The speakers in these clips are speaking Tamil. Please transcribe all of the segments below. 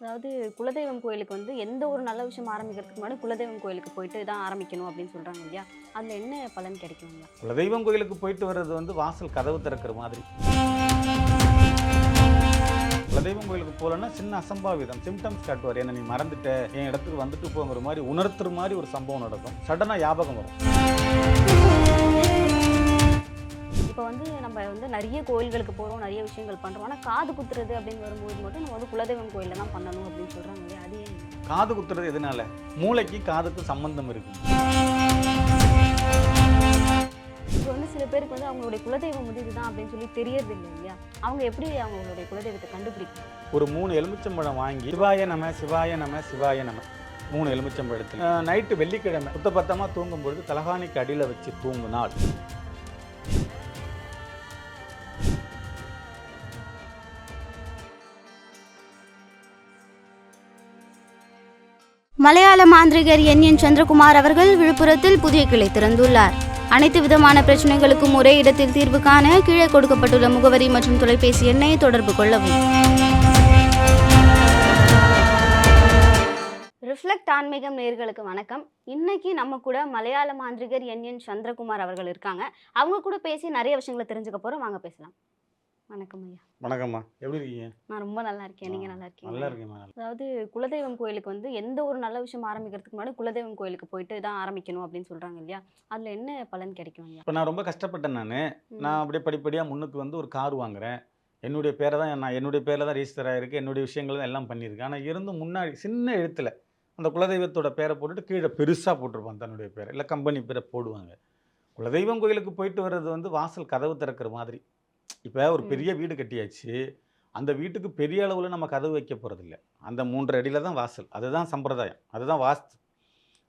அதாவது குலதெய்வம் கோயிலுக்கு வந்து எந்த ஒரு நல்ல விஷயம் ஆரம்பிக்கிறதுக்கு முன்னாடி குலதெய்வம் கோயிலுக்கு போயிட்டு தான் ஆரம்பிக்கணும் அப்படின்னு சொல்கிறாங்க இல்லையா? அதில் என்ன பலன் கிடைக்கும் குலதெய்வம் கோயிலுக்கு போயிட்டு வர்றது வந்து வாசல் கதவு திறக்கிற மாதிரி. குலதெய்வம் கோயிலுக்கு போகலன்னா சின்ன அசம்பாவிதம் சிம்டம்ஸ் காட்டுவார். என்ன நீ மறந்துட்ட? என் இடத்துக்கு வந்துட்டு போங்கிற மாதிரி உணர்த்துற மாதிரி ஒரு சம்பவம் நடக்கும். சடனாக ஞாபகம் வரும். இப்போ வந்து நம்ம வந்து நிறைய கோயில்களுக்கு போறோம் நிறைய விஷயங்கள் பண்றோம். ஆனா காது குத்துறது அப்படின்னு வரும்போது மட்டும் நம்ம வந்து குலதெய்வம் கோயில்ல தான் பண்ணணும் அப்படின்னு சொல்றாங்க இல்லையா? அது காது குத்துறது எதனால? மூளைக்கு காதுக்கு சம்பந்தம் இருக்கு இப்போ வந்து சில பேருக்கு வந்து அவங்களுடைய குலதெய்வம் வந்து இதுதான் அப்படின்னு சொல்லி தெரியறது இல்லை இல்லையா? அவங்க எப்படி அவங்களுடைய குலதெய்வத்தை கண்டுபிடிக்கும் ஒரு மூணு எலுமிச்சம்பழம் வாங்கி சிவாய நம சிவாய நம சிவாய நம. மூணு எலுமிச்சம்பழத்தில். நைட்டு வெள்ளிக்கிழமை சுத்தபத்தமாக தூங்கும்பொழுது தலகாணிக்கு அடியில் வச்சு தூங்குனால் மலையாள மாந்திரிகர் என். என். சந்திரகுமார் அவர்கள் விழுப்புரத்தில் புதிய கிளை திறந்துள்ளார். அனைத்து விதமான பிரச்சனைகளுக்கும் ஒரே இடத்தில் தீர்வு காண கீழே கொடுக்கப்பட்டுள்ள முகவரி மற்றும் தொலைபேசி எண்ணை தொடர்பு கொள்ளவும். ரிஃப்ளெக்ட் ஆன்மீகம் நேர்களுக்கு வணக்கம். இன்னைக்கு நம்ம கூட மலையாள மாந்திரிகர் என். என். சந்திரகுமார் அவர்கள் இருக்காங்க. அவங்க கூட பேசி நிறைய விஷயங்களை தெரிஞ்சுக்க போகிறோம் வாங்க பேசலாம். வணக்கம் ஐயா. வணக்கம்மா. எப்படி இருக்கீங்க? நான் ரொம்ப நல்லா இருக்கேன். நீங்க நல்லா இருக்கீங்க நல்லா இருக்கேம்மா அதாவது குலதெய்வம் கோயிலுக்கு வந்து எந்த ஒரு நல்ல விஷயம் ஆரம்பிக்கிறதுக்கு முன்னாடி குலதெய்வம் கோயிலுக்கு போயிட்டு தான் ஆரம்பிக்கணும் அப்படின்னு சொல்றாங்க இல்லையா? அதுல என்ன பலன் கிடைக்கும் இப்போ நான் ரொம்ப கஷ்டப்பட்டேன் நான். நான் அப்படியே படிப்படியாக முன்னுக்கு வந்து ஒரு கார் வாங்குறேன். என்னுடைய பேரை தான் நான் என்னுடைய பேரில் தான் ரெஜிஸ்டர் ஆகிருக்கு என்னுடைய விஷயங்கள் தான் எல்லாம் பண்ணியிருக்கேன். ஆனால் இருந்தும் முன்னாடி சின்ன எழுத்தில் அந்த குலதெய்வத்தோட பேரை போட்டுட்டு கீழே பெருசாக போட்டிருப்பான் தன்னுடைய பேரை. இல்லை கம்பெனி பேரை போடுவாங்க. குலதெய்வம் கோயிலுக்கு போயிட்டு வர்றது வந்து வாசல் கதவு திறக்கிற மாதிரி. இப்போ ஒரு. பெரிய வீடு கட்டியாச்சு. அந்த வீட்டுக்கு பெரிய அளவில் நம்ம கதவு வைக்க போகிறதில்ல அந்த மூன்றரை அடியில் தான் வாசல். அதுதான் சம்பிரதாயம். அதுதான் வாஸ்து.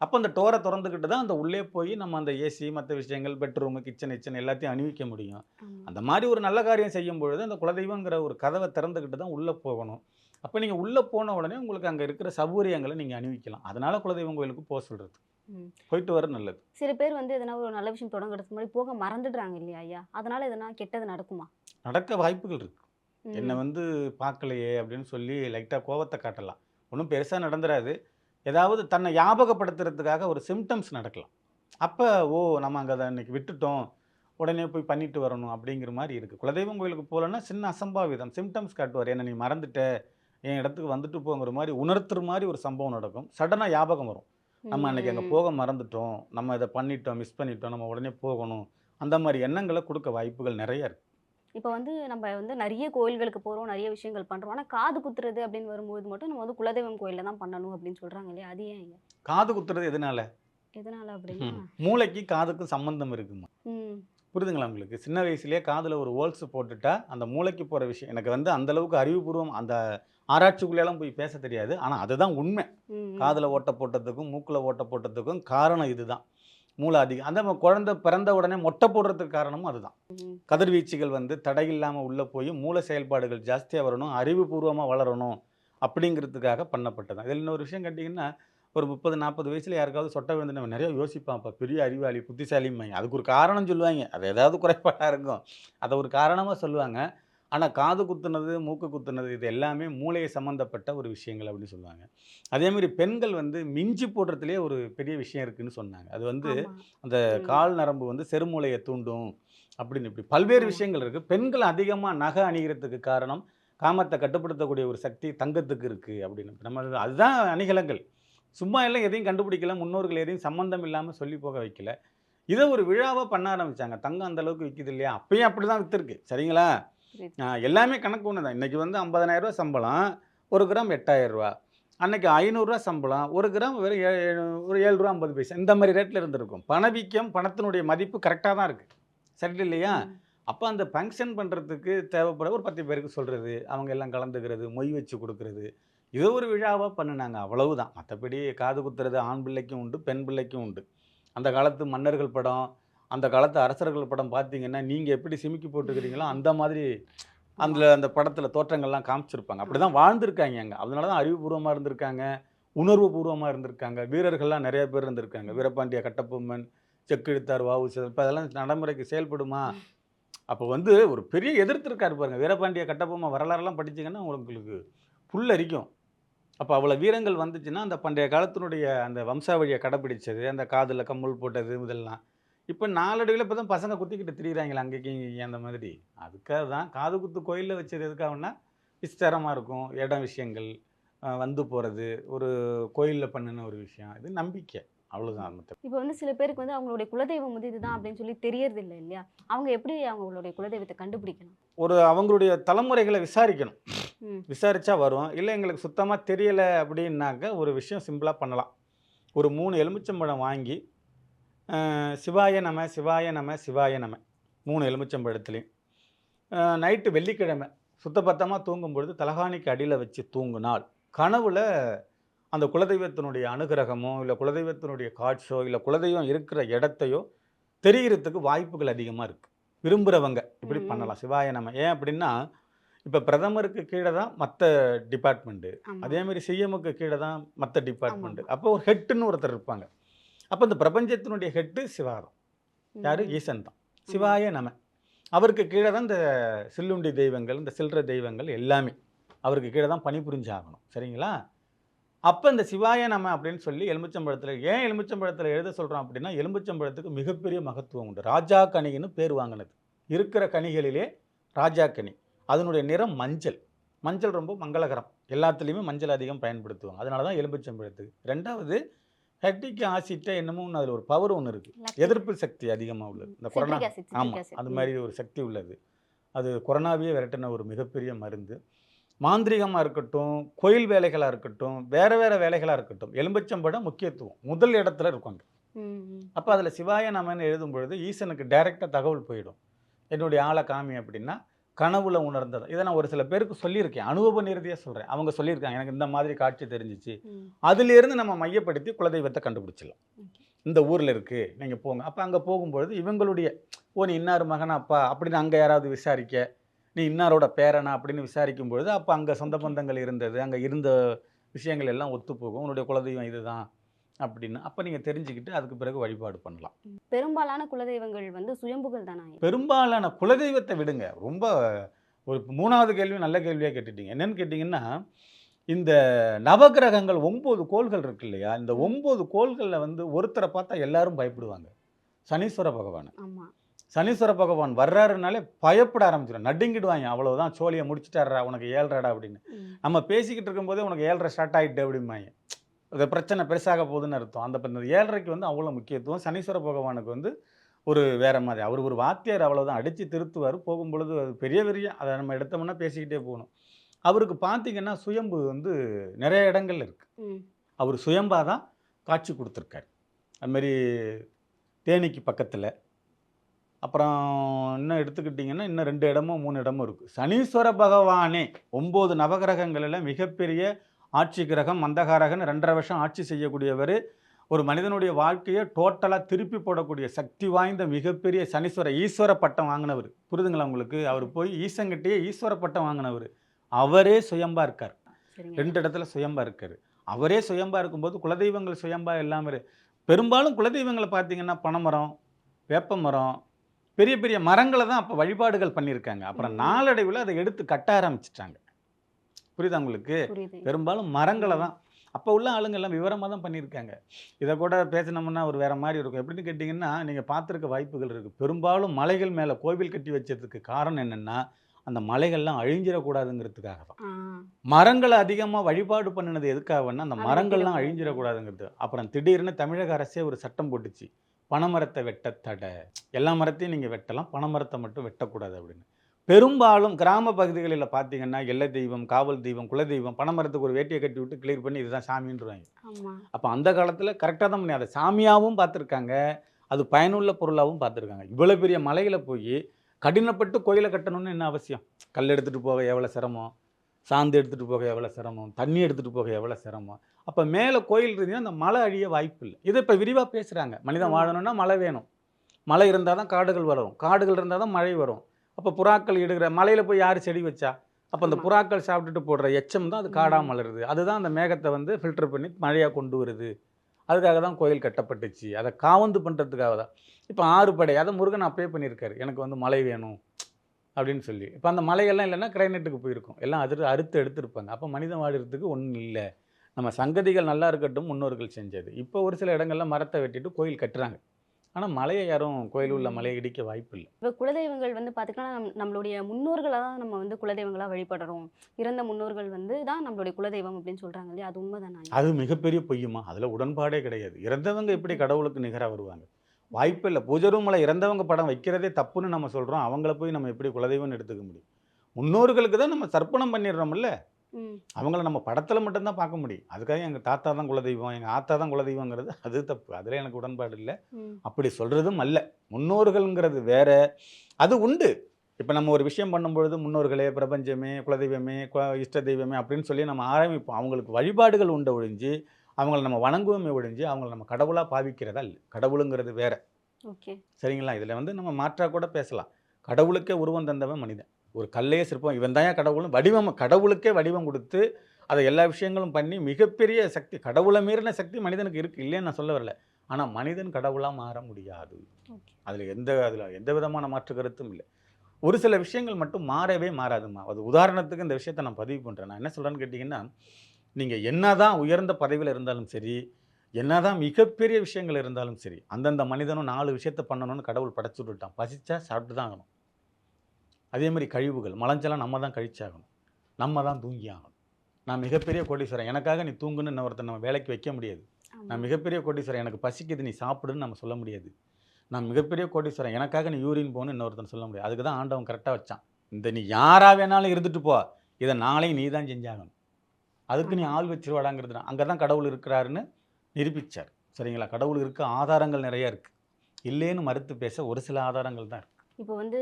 அப்போ அந்த டோரை திறந்துக்கிட்டு தான் அந்த உள்ளே போய் நம்ம அந்த ஏசி மற்ற விஷயங்கள் பெட்ரூமு கிச்சன் கிச்சன் எல்லாத்தையும் அணிவிக்க முடியும். அந்த மாதிரி ஒரு நல்ல காரியம் செய்யும் பொழுது அந்த குலதெய்வங்கிற ஒரு கதவை திறந்துக்கிட்டு தான் உள்ளே போகணும். அப்போ நீங்கள் உள்ளே போன உடனே உங்களுக்கு அங்கே இருக்கிற சௌகரியங்களை நீங்கள் அணிவிக்கலாம். அதனால குலதெய்வம் கோயிலுக்கு போக சொல்கிறது. போயிட்டு வர நல்லது. சில பேர் வந்து எதனா ஒரு நல்ல விஷயம் தொடங்குறதுக்கு முன்னாடி போக மறந்துடுறாங்க இல்லையா ஐயா? அதனால எதனா கெட்டது நடக்குமா? நடக்க வாய்ப்புகள் இருக்கு. என்னை வந்து பார்க்கலையே அப்படின்னு சொல்லி லைட்டாக கோவத்தை காட்டலாம். ஒன்றும் பெருசாக நடந்துராது. ஏதாவது தன்னை ஞாபகப்படுத்துறதுக்காக ஒரு சிம்டம்ஸ் நடக்கலாம். அப்போ ஓ நம்ம அங்கே அதை இன்னைக்கு விட்டுட்டோம். உடனே போய் பண்ணிட்டு வரணும் அப்படிங்கிற மாதிரி இருக்குது குலதெய்வம் கோயிலுக்கு போகலன்னா சின்ன அசம்பாவிதம். சிம்டம்ஸ் காட்டுவார். என்ன நீ மறந்துட்ட. என் இடத்துக்கு வந்துட்டு போங்கிற மாதிரி உணர்த்துற மாதிரி ஒரு சம்பவம் நடக்கும். சடனாக ஞாபகம் வரும். நம்ம அன்னைக்கு அங்கே. போக மறந்துட்டோம். நம்ம இதை பண்ணிட்டோம் மிஸ் பண்ணிட்டோம் நம்ம உடனே போகணும். அந்த மாதிரி எண்ணங்களை கொடுக்க வாய்ப்புகள் நிறைய இருக்கு. இப்போ வந்து நம்ம வந்து நிறைய கோயில்களுக்கு போறோம் நிறைய விஷயங்கள் பண்றோம். ஆனா காது குத்துறது அப்படின்னு வரும்போது மட்டும் நம்ம வந்து குலதெய்வம் கோயில்ல தான் பண்ணணும் அப்படின்னு சொல்றாங்க இல்லையா? அது ஏன் காது குத்துறது எதனால? எதனால அப்படின்னா? மூளைக்கு காதுக்கும் சம்பந்தம் இருக்குமா? புரிதுங்களா உங்களுக்கு? சின்ன வயசுலயே காதில் ஒரு ஹோல்ஸ் போட்டுட்டா அந்த மூளைக்கு போகிற விஷயம். எனக்கு வந்து அந்த அளவுக்கு அறிவுபூர்வம் அந்த ஆராய்ச்சிக்குள்ளெல்லாம் போய் பேச தெரியாது. ஆனால் அதுதான் உண்மை. காதில் ஓட்ட போட்டதுக்கும் மூக்கில் ஓட்ட போட்டதுக்கும் காரணம் இதுதான். மூளை அதிகம் அந்த குழந்தை பிறந்த உடனே மொட்டை போடுறதுக்கு காரணமும் அதுதான். கதிர்வீச்சுகள் வந்து தடையில்லாமல் உள்ளே போய் மூளை செயல்பாடுகள் ஜாஸ்தியாக வரணும் அறிவுபூர்வமாக வளரணும் அப்படிங்கிறதுக்காக பண்ணப்பட்டது. இதில் இன்னொரு விஷயம் கேட்டிங்கன்னா ஒரு முப்பது நாற்பது வயசில் யாருக்காவது சொட்டை விழுந்து நம்ம நிறைய யோசிப்பான். அப்போ பெரிய அறிவாளி புத்திசாலிம்பாங்க அதுக்கு ஒரு காரணம் சொல்லுவாங்க. அது ஏதாவது குறைபாடாக இருக்கும். அதை ஒரு காரணமாக சொல்லுவாங்க. ஆனால் காது குத்துனது மூக்கு குத்துனது இது எல்லாமே மூளையை சம்மந்தப்பட்ட ஒரு விஷயங்கள் அப்படின்னு சொல்லுவாங்க. அதே மாதிரி பெண்கள் வந்து மிஞ்சி போடுறதுலேயே ஒரு பெரிய விஷயம் இருக்குன்னு சொன்னாங்க. அது வந்து. அந்த. கால் நரம்பு வந்து செருமூளையை தூண்டும் அப்படின்னு இப்படி பல்வேறு. விஷயங்கள் இருக்குது பெண்கள் அதிகமாக நகை அணிகிறதுக்கு காரணம் காமத்தை கட்டுப்படுத்தக்கூடிய ஒரு சக்தி தங்கத்துக்கு இருக்குது அப்படின்னு. நம்ம அது- அதுதான் அணிகலங்கள் சும்மா எல்லாம் எதையும் கண்டுபிடிக்கல முன்னோர்கள் எதையும் சம்மந்தம் இல்லாமல் சொல்லி போக வைக்கல. இதை ஒரு விழாவாக பண்ண ஆரம்பிச்சாங்க. தங்கம் அந்த அளவுக்கு விற்கிது இல்லையா? அப்பயும் அப்படி தான் விற்றுருக்கு சரிங்களா எல்லாமே கணக்கு ஒன்று தான் இன்றைக்கி வந்து 50000 ரூபாய் சம்பளம் ஒரு கிராம் 8000 ரூபா அன்னைக்கு ஐநூறுரூவா சம்பளம் ஒரு கிராம் வெறும் ஏ- ஒரு ஏழு ரூபா ஐம்பது பைசா. இந்த மாதிரி ரேட்டில் இருந்திருக்கும். பணவீக்கம் பணத்தினுடைய மதிப்பு கரெக்டாக தான் இருக்குது சரி இல்லையா. அப்போ அந்த ஃபங்க்ஷன் பண்ணுறதுக்கு தேவைப்பட ஒரு பத்து பேருக்கு சொல்கிறது அவங்க எல்லாம் கலந்துக்கிறது மொய் வச்சு கொடுக்கறது இதை ஒரு விழாவாக பண்ணினாங்க. அவ்வளவுதான். மற்றபடி காது குத்துறது ஆண் பிள்ளைக்கும் உண்டு பெண் பிள்ளைக்கும் உண்டு. அந்த காலத்து மன்னர்கள் படம் அந்த காலத்து அரசர்கள் படம் பார்த்தீங்கன்னா நீங்கள் எப்படி சிமிக்கி போட்டுக்கிறீங்களோ அந்த மாதிரி அந்த அந்த படத்தில் தோற்றங்கள்லாம் காமிச்சிருப்பாங்க. அப்படி தான் வாழ்ந்திருக்காங்க அங்கே. அதனால தான் அறிவுபூர்வமாக இருந்திருக்காங்க உணர்வு பூர்வமாக இருந்திருக்காங்க. வீரர்கள்லாம் நிறைய பேர் இருந்திருக்காங்க. வீரபாண்டிய கட்டபொம்மன் செக்கிழுத்தார் வாவு இப்போ அதெல்லாம் நடைமுறைக்கு செயல்படுமா? அப்போ வந்து ஒரு பெரிய எதிர்த்திருக்காரு பாருங்க. வீரபாண்டிய கட்டபொம்மன் வரலாறுலாம் படிச்சீங்கன்னா உங்களுக்கு புல்லரிக்கும். அப்போ அவ்வளோ வீரங்கள் வந்துச்சுன்னா அந்த பண்டைய காலத்தினுடைய அந்த வம்சாவழியை கடைப்பிடிச்சது அந்த காதில் கம்முள் போட்டது இதெல்லாம் இப்போ நாளடைவில் இப்போ தான் பசங்க குத்திக்கிட்டு திரியிறாங்களே அங்கேயும் இங்கேயும் அந்த மாதிரி. அதுக்காக தான் காது குத்து கோயிலில் வச்சது எதுக்காகனா விஸ்தாரமாக இருக்கும். இடம் விஷயங்கள் வந்து போகிறது ஒரு கோயிலில் பண்ணின ஒரு விஷயம். இது நம்பிக்கை. அவ்வளோதான் இப்போ வந்து சில பேருக்கு வந்து அவங்களுடைய குலதெய்வம் வந்து இதுதான் அப்படின்னு சொல்லி தெரியறது இல்லை இல்லையா? அவங்க எப்படி அவங்களுடைய குலதெய்வத்தை கண்டுபிடிக்கணும்? ஒரு அவங்களுடைய தலைமுறைகளை விசாரிக்கணும். விசாரிச்சா வரும். இல்லை எங்களுக்கு சுத்தமாக தெரியலை அப்படின்னாக்க ஒரு விஷயம் சிம்பிளாக பண்ணலாம். ஒரு மூணு எலுமிச்சம்பழம் வாங்கி சிவாய நம சிவாய நம சிவாய நம. மூணு எலுமிச்சம்பழத்துலேயும் நைட்டு வெள்ளிக்கிழமை சுத்தபத்தமாக தூங்கும் பொழுது தலகாணிக்கு அடியில் வச்சு தூங்குனால் கனவுல அந்த குலதெய்வத்தினுடைய அனுகிரகமோ இல்லை குலதெய்வத்தினுடைய காட்சியோ இல்லை குலதெய்வம் இருக்கிற இடத்தையோ தெரிகிறதுக்கு வாய்ப்புகள் அதிகமாக இருக்குது விரும்புகிறவங்க இப்படி. பண்ணலாம். சிவாய நம. ஏன் அப்படின்னா இப்போ பிரதமருக்கு கீழே தான் மற்ற டிபார்ட்மெண்ட்டு ஆமா. அதே மாதிரி சிஎம்முக்கு கீழே தான் மற்ற டிபார்ட்மெண்ட் ஆமா. அப்போ ஒரு ஹெட்டுன்னு ஒருத்தர் இருப்பாங்க. அப்போ இந்த பிரபஞ்சத்தினுடைய ஹெட்டு சிவாரம். யாரு. ஈசன் தான். சிவாய நம. அவருக்கு கீழே தான் இந்த சில்லுண்டி தெய்வங்கள் இந்த சில்லற தெய்வங்கள் எல்லாமே. அவருக்கு கீழே தான் பணிபுரிஞ்சாகணும். சரிங்களா? அப்போ இந்த சிவாய நம அப்படின்னு சொல்லி எலுமிச்சம்பழத்தில் ஏன் எலுமிச்சம்பழத்தில் எழுத சொல்கிறோம் அப்படின்னா எலுமிச்சம்பழத்துக்கு மிகப்பெரிய மகத்துவம் உண்டு. ராஜா கனின்னு பேர் வாங்கினது. இருக்கிற கனிகளிலே ராஜா கனி. அதனுடைய நிறம் மஞ்சள். மஞ்சள் ரொம்ப மங்களகரம். எல்லாத்துலேயுமே மஞ்சள் அதிகம் பயன்படுத்துவாங்க. அதனால தான் எலுமிச்சம்பழத்துக்கு ரெண்டாவது ஹெட்டிக்கு ஆசிட்ட என்னமோ அதில் ஒரு பவர் ஒன்று இருக்குது. எதிர்ப்பு சக்தி அதிகமாக உள்ளது. இந்த கொரோனா ஆமாம். அது. மாதிரி ஒரு சக்தி உள்ளது. அது கொரோனாவையே விரட்டின ஒரு மிகப்பெரிய மருந்து. மாந்திரிகமாக இருக்கட்டும் கோயில் வேலைகளாக இருக்கட்டும் வேறு வேறு வேலைகளாக இருக்கட்டும் எலும்பச்சம்பழம் முக்கியத்துவம் முதல் இடத்துல இருக்காங்க ம், ம். அப்போ அதில் சிவாய நமன்னு எழுதும் பொழுது ஈசனுக்கு டைரெக்டாக தகவல் போயிடும். என்னுடைய ஆளை காமி அப்படின்னா கனவுல உணர்ந்தது. இதை நான் ஒரு சில பேருக்கு சொல்லியிருக்கேன். அனுபவ நிறுதியாக சொல்கிறேன் அவங்க சொல்லியிருக்காங்க. எனக்கு இந்த மாதிரி காட்சி தெரிஞ்சிச்சு. அதிலிருந்து நம்ம மையப்படுத்தி குலதெய்வத்தை கண்டுபிடிச்சிடலாம். இந்த ஊரில் இருக்குது நீங்கள் போங்க. அப்போ அங்கே போகும்பொழுது இவங்களுடைய ஓ நீ இன்னார் மகனாப்பா அப்படின்னு அங்கே யாராவது விசாரிக்க நீ இன்னாரோட பேரனா அப்படின்னு விசாரிக்கும் பொழுது அப்போ அங்கே சொந்த பந்தங்கள் இருந்தது. அங்கே இருந்த விஷயங்கள் எல்லாம் ஒத்துப்போகும். உன்னுடைய குலதெய்வம் இதுதான் அப்படின்னு. அப்போ நீங்கள் தெரிஞ்சுக்கிட்டு அதுக்கு பிறகு வழிபாடு பண்ணலாம். பெரும்பாலான குலதெய்வங்கள் வந்து சுயம்புகள் தானா? பெரும்பாலான குலதெய்வத்தை விடுங்க. ரொம்ப ஒரு மூணாவது கேள்வி நல்ல கேள்வியாக கேட்டுட்டீங்க. என்னன்னு கேட்டிங்கன்னா இந்த நவக்கிரகங்கள் ஒம்பது கோள்கள் இருக்கு இல்லையா? இந்த. ஒம்பது கோள்களில் வந்து ஒருத்தரை பார்த்தா எல்லாரும் பயப்படுவாங்க. சனீஸ்வர பகவான். ஆமா. சனீஸ்வர பகவான் வர்றாருனாலே பயப்பட ஆரம்பிச்சிடும் நடுங்கிடுவாங்க. அவ்வளவுதான் சோழியை முடிச்சிட்டாரா உனக்கு ஏழ்றடா அப்படின்னு. நம்ம பேசிக்கிட்டு இருக்கும்போதே உனக்கு ஏழ்ரை ஸ்டார்ட் ஆகிட்டு அப்படிம்பாங்க. இந்த பிரச்சனை பெருசாக போகுதுன்னு அர்த்தம். அந்த ஏழ்ரைக்கு வந்து அவ்வளோ முக்கியத்துவம். சனீஸ்வர பகவானுக்கு வந்து ஒரு வேற மாதிரி. அவர் ஒரு வாத்தியார் அவ்வளோதான் அடித்து திருத்துவார். போகும்பொழுது அது பெரிய பெரிய அதை நம்ம எடுத்தோம்னா பேசிக்கிட்டே போகணும். அவருக்கு பார்த்தீங்கன்னா சுயம்பு வந்து நிறைய இடங்கள்ல இருக்குது. அவர் சுயம்பா தான் காட்சி கொடுத்துருக்காரு. அதுமாரி தேனிக்கு பக்கத்தில் அப்புறம் இன்னும் எடுத்துக்கிட்டிங்கன்னா இன்னும் ரெண்டு இடமும் மூணு இடமும் இருக்குது சனீஸ்வர பகவானே ஒம்பது நவகிரகங்களில் மிகப்பெரிய ஆட்சி கிரகம் மந்தகாரகன் ரெண்டரை வருஷம் ஆட்சி செய்யக்கூடியவர். ஒரு மனிதனுடைய வாழ்க்கையை டோட்டலாக திருப்பி போடக்கூடிய சக்தி வாய்ந்த மிகப்பெரிய சனீஸ்வர ஈஸ்வர பட்டம் வாங்கினவர். புரிதுங்களா உங்களுக்கு? அவர் போய் ஈசங்கிட்டேயே ஈஸ்வர பட்டம் வாங்கினவர். அவரே சுயம்பா இருக்கார். ரெண்டு இடத்துல சுயம்பா இருக்காரு. அவரே சுயம்பா இருக்கும்போது குலதெய்வங்கள் சுயம்பா எல்லாமே இரு- பெரும்பாலும் குலதெய்வங்களை பார்த்தீங்கன்னா பனைமரம் வேப்ப மரம் பெரிய பெரிய மரங்களை தான் அப்போ வழிபாடுகள் பண்ணியிருக்காங்க. அப்புறம். நாளடைவில் அதை எடுத்து கட்ட ஆரம்பிச்சிட்டாங்க. புரியுதா உங்களுக்கு? பெரும்பாலும் மரங்களை தான். அப்போ உள்ள ஆளுங்க எல்லாம் விவரமாக தான் பண்ணியிருக்காங்க. இதை கூட பேசினோம்னா ஒரு வேற மாதிரி இருக்கும். எப்படின்னு கேட்டிங்கன்னா நீங்கள் பார்த்துருக்க வாய்ப்புகள் இருக்குது பெரும்பாலும் மலைகள் மேலே கோவில் கட்டி வச்சதுக்கு காரணம் என்னென்னா அந்த மலைகள்லாம் அழிஞ்சிடக்கூடாதுங்கிறதுக்காக தான் மரங்களை அதிகமாக வழிபாடு பண்ணினது எதுக்காகன்னா அந்த மரங்கள்லாம். அழிஞ்சிடக்கூடாதுங்கிறது. அப்புறம் திடீர்னு தமிழக அரசே ஒரு சட்டம் போட்டுச்சு. பனைமரத்தை வெட்ட தடை. எல்லா மரத்தையும் நீங்கள் வெட்டலாம். பனைமரத்தை மட்டும் வெட்டக்கூடாது அப்படின்னு. பெரும்பாலும் கிராம பகுதிகளில் பார்த்தீங்கன்னா எல்லை தெய்வம் காவல் தெய்வம் குலதெய்வம் பனைமரத்துக்கு ஒரு வேட்டியை கட்டி விட்டு கிளியர் பண்ணி இதுதான் சாமின்றாங்க அப்போ அந்த காலத்தில் கரெக்டாக தான் பண்ணி அதை சாமியாகவும் பார்த்துருக்காங்க அது பயனுள்ள பொருளாகவும் பார்த்துருக்காங்க இவ்வளோ பெரிய மலைகளை போய் கடினப்பட்டு கோயிலை கட்டணும்னு என்ன அவசியம்? கல் எடுத்துகிட்டு போக எவ்வளோ சிரமம்? சாந்து எடுத்துகிட்டு போக எவ்வளோ சிரமம்? தண்ணி எடுத்துகிட்டு போக எவ்வளோ சிரமம்? அப்போ மேலே கோயில் இருந்தீங்கன்னா அந்த மலை அழிய வாய்ப்பு இல்லை. இதை இப்போ விரிவாக பேசுகிறாங்க மனிதன். வாழணும்னா மழை வேணும். மழை இருந்தால் தான் காடுகள் வளரும் காடுகள் இருந்தால் தான் மழை வரும். அப்போ புறாக்கள் இடுகிற மலையில் போய் யார் செடி வச்சா? அப்போ அந்த. புறாக்கள் சாப்பிட்டுட்டு போடுற எச்சம் தான் அது காடாக. மலருது. அதுதான் அந்த மேகத்தை வந்து ஃபில்டர் பண்ணி மழையாக கொண்டு வருது. அதுக்காக தான் கோயில் கட்டப்பட்டுச்சு. அதை காவந்து பண்ணுறதுக்காக தான். இப்போ ஆறு படை அதை முருகன் அப்பயே பண்ணியிருக்காரு. எனக்கு வந்து மழை வேணும் அப்படின்னு சொல்லி. இப்போ அந்த மலையெல்லாம் இல்லைன்னா கிரைனட்டுக்கு போயிருக்கும். எல்லாம் அதிர் அறுத்து எடுத்திருப்பாங்க. அப்போ மனிதன் வாழறதுக்கு ஒன்றும் இல்லை. நம்ம சங்கதிகள் நல்லா இருக்கட்டும் முன்னோர்கள் செஞ்சது. இப்போ ஒரு சில இடங்கள்ல மரத்தை வெட்டிட்டு கோயில் கட்டுறாங்க. ஆனால் மலையை யாரும் கோயில் உள்ள மலையை இடிக்க வாய்ப்பு இல்லை. இப்போ குலதெய்வங்கள் வந்து பார்த்துக்கிட்டா நம் நம்மளுடைய முன்னோர்களை தான் நம்ம வந்து குலதெய்வங்களாக வழிபடுறோம். இறந்த முன்னோர்கள் வந்து தான் நம்மளுடைய குலதெய்வம் அப்படின்னு சொல்கிறாங்க இல்லையா? அது உண்மைதானா? அது மிகப்பெரிய பொய்யுமா? அதில் உடன்பாடே கிடையாது. இறந்தவங்க எப்படி கடவுளுக்கு நிகராக வருவாங்க? வாய்ப்பு இல்லை. பூஜை ரூமில் இறந்தவங்க படம் வைக்கிறதே தப்புன்னு நம்ம சொல்கிறோம் அவங்கள போய் நம்ம எப்படி குலதெய்வம்னு எடுத்துக்க முடியும்? முன்னோர்களுக்கு தான் நம்ம தர்ப்பணம் பண்ணிடுறோம்ல. அவங்கள நம்ம படத்தில் மட்டும்தான் பார்க்க முடியும். அதுக்காக எங்கள் தாத்தா தான் குலதெய்வம் எங்கள் ஆத்தா தான் குலதெய்வங்கிறது அது தப்பு. அதில் எனக்கு உடன்பாடு இல்லை. அப்படி சொல்கிறதும் அல்ல. முன்னோர்கள்ங்கிறது வேற. அது உண்டு. இப்போ நம்ம ஒரு விஷயம் பண்ணும்பொழுது முன்னோர்களே பிரபஞ்சமே குலதெய்வமே இஷ்ட தெய்வமே அப்படின்னு சொல்லி நம்ம ஆரம்பிப்போம். அவங்களுக்கு வழிபாடுகள் உண்டு ஒழிஞ்சு அவங்கள நம்ம வணங்குவோமே ஒழிஞ்சு அவங்கள நம்ம கடவுளாக பாவிக்கிறதா இல்லை. கடவுளுங்கிறது வேற. ஓகே. சரிங்களா? இதில் வந்து நம்ம மாற்றாக கூட பேசலாம். கடவுளுக்கே உருவம் தந்தவன் மனிதன். ஒரு கல்லையே சிற்பம். இவன் தான் கடவுளும் வடிவம் கடவுளுக்கே வடிவம் கொடுத்து அதை எல்லா விஷயங்களும் பண்ணி மிகப்பெரிய சக்தி கடவுளை மீறின சக்தி மனிதனுக்கு இருக்குது இல்லைன்னு நான் சொல்ல வரல. ஆனால் மனிதன் கடவுளாக மாற முடியாது. அதில் எந்த அதில் எந்த விதமான மாற்று கருத்தும் இல்லை. ஒரு சில விஷயங்கள் மட்டும் மாறவே மாறாதுமா அது உதாரணத்துக்கு இந்த விஷயத்தை நான் பதிவு பண்ணுறேன் நான் என்ன சொல்கிறேன்னு கேட்டிங்கன்னா நீங்கள் என்னதான் உயர்ந்த பதவியில் இருந்தாலும் சரி என்னதான் மிகப்பெரிய விஷயங்கள் இருந்தாலும் சரி அந்தந்த மனிதனும் நாலு விஷயத்த பண்ணணும்னு கடவுள் படைச்சு விட்டுட்டான். பசிச்சா சாப்பிட்டு தான் ஆகணும். அதே மாதிரி கழிவுகள் மலஞ்செல்லாம் நம்ம தான் கழிச்சாகணும். நம்ம தான் தூங்கி ஆகணும். நான் மிகப்பெரிய கோடீஸ்வரன். எனக்காக நீ தூங்குன்னு இன்னொருத்தன் நம்ம வேலைக்கு வைக்க முடியாது. நான் மிகப்பெரிய கோடீஸ்வரன். எனக்கு பசிக்குது நீ சாப்பிடுன்னு நம்ம சொல்ல முடியாது. நான் மிகப்பெரிய கோடீஸ்வரன். எனக்காக நீ யூரின் போகணும்னு இன்னொருத்தன் சொல்ல முடியாது. அதுக்கு தான் ஆண்டவன் கரெக்டாக வச்சான். இந்த நீ யாரா வேணாலும் இருந்துட்டு போ. இதை நாளையும் நீ தான் செஞ்சாகணும். அதுக்கு நீ ஆள் வச்சிருவாடாங்கிறது அங்கே தான் கடவுள் இருக்கிறாருன்னு நிரூபிச்சார். சரிங்களா? கடவுள் இருக்க ஆதாரங்கள் நிறைய இருக்குது இல்லேன்னு மறுத்து பேச ஒரு சில ஆதாரங்கள் தான் இருக்கு. இப்போ வந்து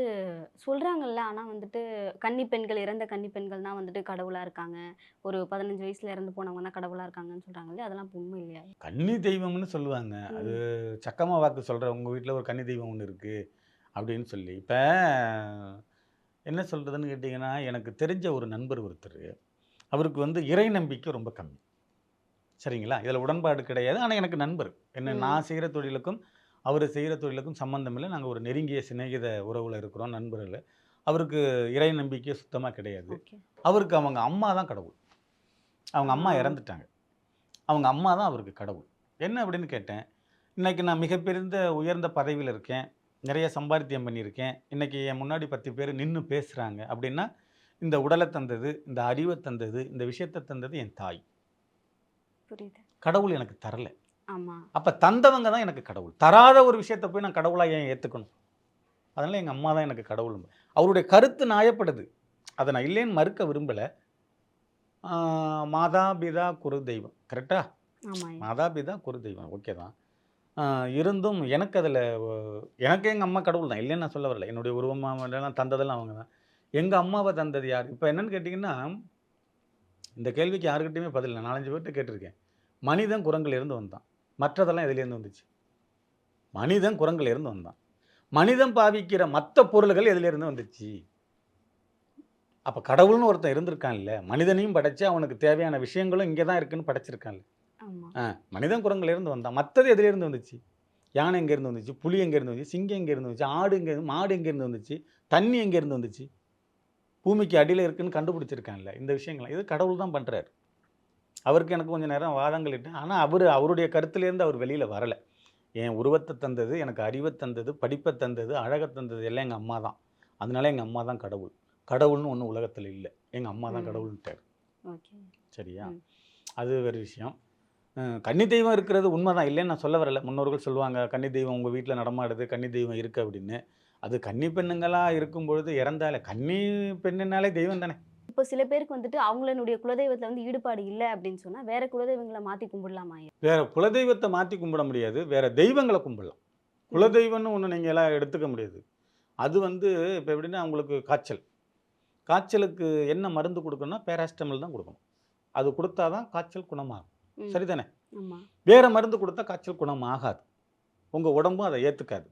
சொல்கிறாங்கல்ல ஆனால் வந்துட்டு கன்னி பெண்கள் இறந்த கன்னி பெண்கள் தான் வந்துட்டு கடவுளாக இருக்காங்க. ஒரு பதினஞ்சு வயசுல இறந்து போனவங்க தான் கடவுளாக இருக்காங்கன்னு சொல்கிறாங்க இல்லையா அதெல்லாம் உண்மை இல்லையா? கன்னி தெய்வம்னு சொல்லுவாங்க. அது சக்கமா வாக்கு சொல்கிற உங்கள் வீட்டில் ஒரு கன்னி தெய்வம் ஒன்று இருக்குது அப்படின்னு சொல்லி. இப்போ என்ன சொல்கிறதுன்னு கேட்டிங்கன்னா எனக்கு தெரிஞ்ச ஒரு நண்பர் ஒருத்தர் அவருக்கு வந்து இறை நம்பிக்கை ரொம்ப கம்மி. சரிங்களா? இதில் உடன்பாடு கிடையாது. ஆனால் எனக்கு நண்பர். என்ன. நான் செய்கிற தொழிலுக்கும் அவர் செய்கிற தொழிலுக்கும் சம்மந்தம் இல்லை. நாங்கள் ஒரு நெருங்கிய சிநேகித உறவில் இருக்கிறோம் நண்பர்கள் அவருக்கு இறை நம்பிக்கை சுத்தமாக கிடையாது. அவருக்கு அவங்க அம்மா தான் கடவுள். அவங்க அம்மா. இறந்துட்டாங்க. அவங்க அம்மா தான் அவருக்கு கடவுள். என்ன அப்படின்னு கேட்டேன் இன்னைக்கு நான் மிகப்பெருந்த உயர்ந்த பதவியில் இருக்கேன். நிறைய சம்பாத்தியம் பண்ணியிருக்கேன். இன்னைக்கு என் முன்னாடி பத்து பேர் நின்று பேசுகிறாங்க அப்படின்னா இந்த உடலை தந்தது இந்த அறிவை தந்தது இந்த விஷயத்தை தந்தது என் தாய். புரியுது. கடவுள் எனக்கு தரல. ஆமாம் அப்போ தந்தவங்க தான் எனக்கு கடவுள். தராத ஒரு விஷயத்தை போய் நான் கடவுளாக ஏன் ஏற்றுக்கணும் அதனால் எங்கள் அம்மா தான் எனக்கு கடவுள். அவருடைய கருத்து நியாயப்படுது. அதை நான் இல்லைன்னு மறுக்க விரும்பலை. மாதா பிதா குரு தெய்வம். கரெக்டா மாதா பிதா குரு தெய்வம். ஓகே தான். இருந்தும் எனக்கு அதில் எனக்கு எங்கள் அம்மா கடவுள் தான். இல்லைன்னு நான் சொல்ல வரல. என்னுடைய உருவமாக தந்ததெல்லாம் அவங்க தான். எங்கள் அம்மாவை தந்தது யார்? இப்போ என்னன்னு கேட்டிங்கன்னா இந்த கேள்விக்கு யாருக்கிட்டையுமே பதில் இல்லை. நாலஞ்சு பேர்கிட்ட கேட்டிருக்கேன். மனிதன் குரங்கில் இருந்து வந்தான். மற்றதெல்லாம் எதுலேருந்து வந்துச்சு. மனிதன் குரங்கில் இருந்து வந்தான். மனிதன் பாவிக்கிற மற்ற பொருள்கள் எதுலேருந்து வந்துச்சு. அப்போ கடவுள்னு ஒருத்தன் இருந்திருக்கான்ல மனிதனையும் படைச்சு அவனுக்கு தேவையான விஷயங்களும் இங்கே தான் இருக்குன்னு படைச்சிருக்கான்ல. ஆ மனிதன் குரங்குல இருந்து வந்தான். மற்றது எதுலேருந்து வந்துச்சு? யானை எங்கேருந்து வந்துச்சு? புலி எங்கேருந்து வந்துச்சு? சிங்கம் எங்கேருந்து வந்துச்சு? ஆடு எங்கே மாடு எங்கேருந்து வந்துச்சு? தண்ணி எங்கேருந்து வந்துச்சு? பூமிக்கு அடியில் இருக்குன்னு கண்டுபிடிச்சிருக்கான்ல. இந்த விஷயங்கள்லாம். இது கடவுள் தான் பண்ணுறாரு அவருக்கு எனக்கு கொஞ்சம் நேரம் வாதங்கள் இட்டு ஆனால் அவர் அவருடைய கருத்துலேருந்து அவர் வெளியில் வரலை. என் உருவத்தை தந்தது எனக்கு அறிவை தந்தது படிப்பை தந்தது அழகை தந்தது எல்லாம் எங்கள் அம்மா தான். அதனால எங்கள் அம்மா தான் கடவுள். கடவுள்னு ஒன்றும் உலகத்தில் இல்லை. எங்கள் அம்மா தான். கடவுள்ன்ட்டார். சரியா. அது வேறு விஷயம். கன்னி தெய்வம் இருக்கிறது உண்மைதான். இல்லைன்னு நான் சொல்ல வரல. முன்னோர்கள் சொல்லுவாங்க கன்னி தெய்வம் உங்கள் வீட்டில் நடமாடுது கன்னி தெய்வம் இருக்குது அப்படின்னு. அது கன்னி பெண்ணுங்களாக இருக்கும் பொழுது இறந்தாலே கன்னி பெண்ணுனாலே தெய்வம் தானே. இப்போ சில பேருக்கு வந்துட்டு அவங்களுடைய குலதெய்வத்தில் வந்து ஈடுபாடு இல்லை அப்படின்னு சொன்னால் வேற குலதெய்வங்களை மாற்றி கும்பிடலாமா வேற குலதெய்வத்தை மாற்றி கும்பிட முடியாது வேற தெய்வங்களை கும்பிடலாம். குலதெய்வம்னு ஒன்று நீங்கள் எல்லாம் எடுத்துக்க முடியாது. அது வந்து இப்போ எப்படின்னா உங்களுக்கு காய்ச்சல். காய்ச்சலுக்கு என்ன மருந்து கொடுக்கணும்னா பேராஸ்டமல் தான் கொடுக்கணும். அது கொடுத்தா தான் காய்ச்சல் குணமாகும். சரிதானே? வேற மருந்து கொடுத்தா காய்ச்சல் குணமாகாது. உங்கள் உடம்பும் அதை ஏற்றுக்காது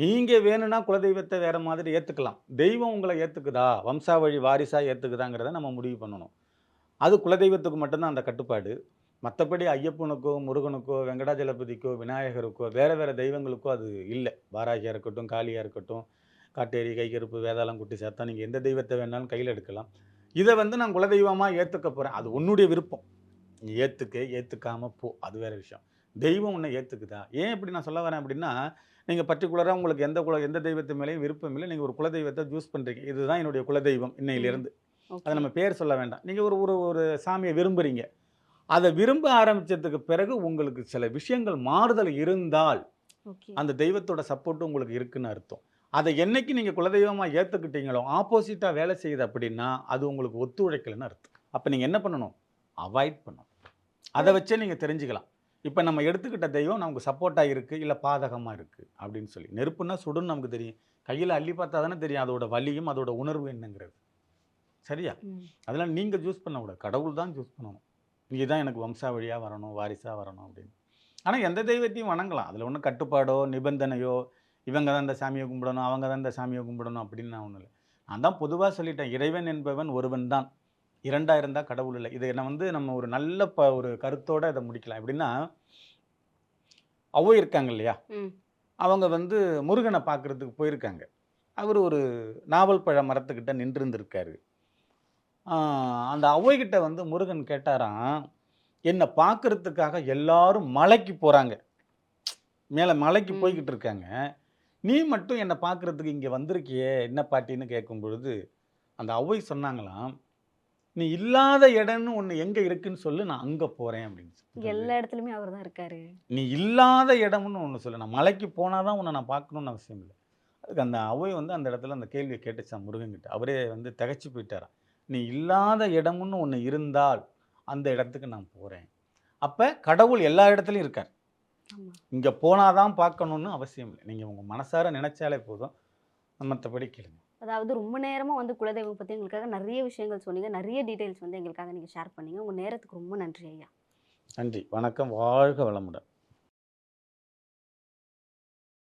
நீங்கள் வேணும்னா குலதெய்வத்தை வேறு மாதிரி ஏற்றுக்கலாம் தெய்வம் உங்களை ஏற்றுக்குதா வம்சாவழி வாரிசாக ஏற்றுக்குதாங்கிறத நம்ம முடிவு பண்ணணும். அது குலதெய்வத்துக்கு மட்டும்தான் அந்த கட்டுப்பாடு. மற்றபடி ஐயப்பனுக்கோ முருகனுக்கோ வெங்கடாஜலபதிக்கோ விநாயகருக்கோ வேறு வேறு தெய்வங்களுக்கோ அது இல்லை. வாராகியாக இருக்கட்டும் காளியாக இருக்கட்டும் காட்டேரி கைகருப்பு வேதாளம் குட்டி சேர்த்தா நீங்கள் எந்த தெய்வத்தை வேணாலும் கையில் எடுக்கலாம். இதை வந்து நான் குலதெய்வமாக ஏற்றுக்க போகிறேன் அது உன்னுடைய விருப்பம். நீ ஏற்றுக்க ஏற்றுக்காமல் போ. அது வேறு விஷயம். தெய்வம் உன்னை ஏற்றுக்குதா ஏன் இப்படி நான் சொல்ல வரேன் அப்படின்னா நீங்கள் பர்டிகுலராக உங்களுக்கு எந்த குல எந்த தெய்வத்து மேலேயும் விருப்பம் இல்லை. நீங்கள் ஒரு குலதெய்வத்தை சூஸ் பண்ணுறீங்க இதுதான் என்னுடைய குலதெய்வம் இன்னையிலிருந்து. அதை நம்ம பேர் சொல்ல வேண்டாம். நீங்கள் ஒரு ஒரு ஒரு சாமியை விரும்புகிறீங்க அதை விரும்ப ஆரம்பிச்சதுக்கு பிறகு உங்களுக்கு சில விஷயங்கள் மாறுதல் இருந்தால். அந்த தெய்வத்தோட சப்போர்ட்டும் உங்களுக்கு இருக்குன்னு அர்த்தம். அதை என்னைக்கு நீங்கள் குலதெய்வமாக ஏற்றுக்கிட்டீங்களோ ஆப்போசிட்டாக வேலை செய்யுது அப்படின்னா அது உங்களுக்கு ஒத்துழைக்கலைன்னு அர்த்தம். அப்போ நீங்கள் என்ன பண்ணணும்? அவாய்ட் பண்ணணும். அதை வச்சே நீங்கள் தெரிஞ்சுக்கலாம். இப்போ நம்ம எடுத்துக்கிட்ட தெய்வம் நமக்கு சப்போர்ட்டாக இருக்குது இல்லை பாதகமாக இருக்குது அப்படின்னு சொல்லி. நெருப்புன்னா சுடுன்னு நமக்கு தெரியும். கையில் அள்ளி பார்த்தா தானே தெரியும் அதோட வலியும் அதோட உணர்வு என்னங்கிறது. சரியா. அதெல்லாம் நீங்கள் சூஸ் பண்ணக்கூடாது கடவுள் தான் சூஸ் பண்ணணும். நீங்கள் தான் எனக்கு வம்சாவழியாக வரணும் வாரிசாக வரணும் அப்படின்னு. ஆனால் எந்த தெய்வத்தையும் வணங்கலாம். அதில் ஒன்றும் கட்டுப்பாடோ நிபந்தனையோ இவங்க தான் இந்த சாமியை கும்பிடணும் அவங்க தான் இந்த சாமியை கும்பிடணும் அப்படின்னு நான் ஒன்றும் இல்லை. நான் தான் பொதுவாக சொல்லிட்டேன். இறைவன் என்பவன் ஒருவன் தான். இரண்டா இருந்தால் கடவுள் இல்லை. இதை நான் வந்து நம்ம ஒரு நல்ல ப ஒரு கருத்தோட இதை முடிக்கலாம். எப்படின்னா அவ்வை இருக்காங்க இல்லையா. அவங்க வந்து முருகனை பார்க்கறதுக்கு போயிருக்காங்க. அவர் ஒரு நாவல் பழ மரத்துக்கிட்ட நின்றுருந்துருக்காரு. அந்த ஔவைகிட்ட வந்து முருகன் கேட்டாராம் என்னை பார்க்கறதுக்காக எல்லாரும் மலைக்கு போகிறாங்க மேலே மலைக்கு. போய்கிட்டு இருக்காங்க. நீ மட்டும் என்னை பார்க்கறதுக்கு இங்கே வந்திருக்கியே என்ன பாட்டின்னு கேட்கும் பொழுது அந்த ஔவை சொன்னாங்களாம் நீ இல்லாத இடம்னு ஒன்று எங்கே இருக்குன்னு சொல்லு நான் அங்கே போகிறேன் அப்படின்னு சொல்லி. எல்லா இடத்துலயுமே அவர் தான் இருக்காரு. நீ இல்லாத இடம்னு ஒன்று சொல்லு. நான் மலைக்கு போனால் தான் உன்னை நான் பார்க்கணுன்னு அவசியம் இல்லை. அதுக்கு அந்த அவை வந்து அந்த இடத்துல அந்த கேள்வியை கேட்டுச்சான் முருகன்கிட்ட அவரே வந்து திகைச்சு போயிட்டாராம் நீ இல்லாத இடம்னு ஒன்று இருந்தால் அந்த இடத்துக்கு நான் போகிறேன் அப்போ கடவுள் எல்லா இடத்துலையும் இருக்கார். இங்கே போனால் தான் பார்க்கணுன்னு அவசியம் இல்லை. நீங்கள் உங்கள் மனசார நினைச்சாலே போதும். மற்றபடி கேளுங்க. அதாவது ரொம்ப நேரமாக வந்து குலதெய்வம் பற்றி எங்களுக்காக நிறைய விஷயங்கள் சொன்னீங்க. நிறைய டீடைல்ஸ் வந்து எங்களுக்காக நீங்கள் ஷேர் பண்ணீங்க. உங்கள் நேரத்துக்கு ரொம்ப நன்றி ஐயா. நன்றி. வணக்கம். வாழ்க வளமுடன்.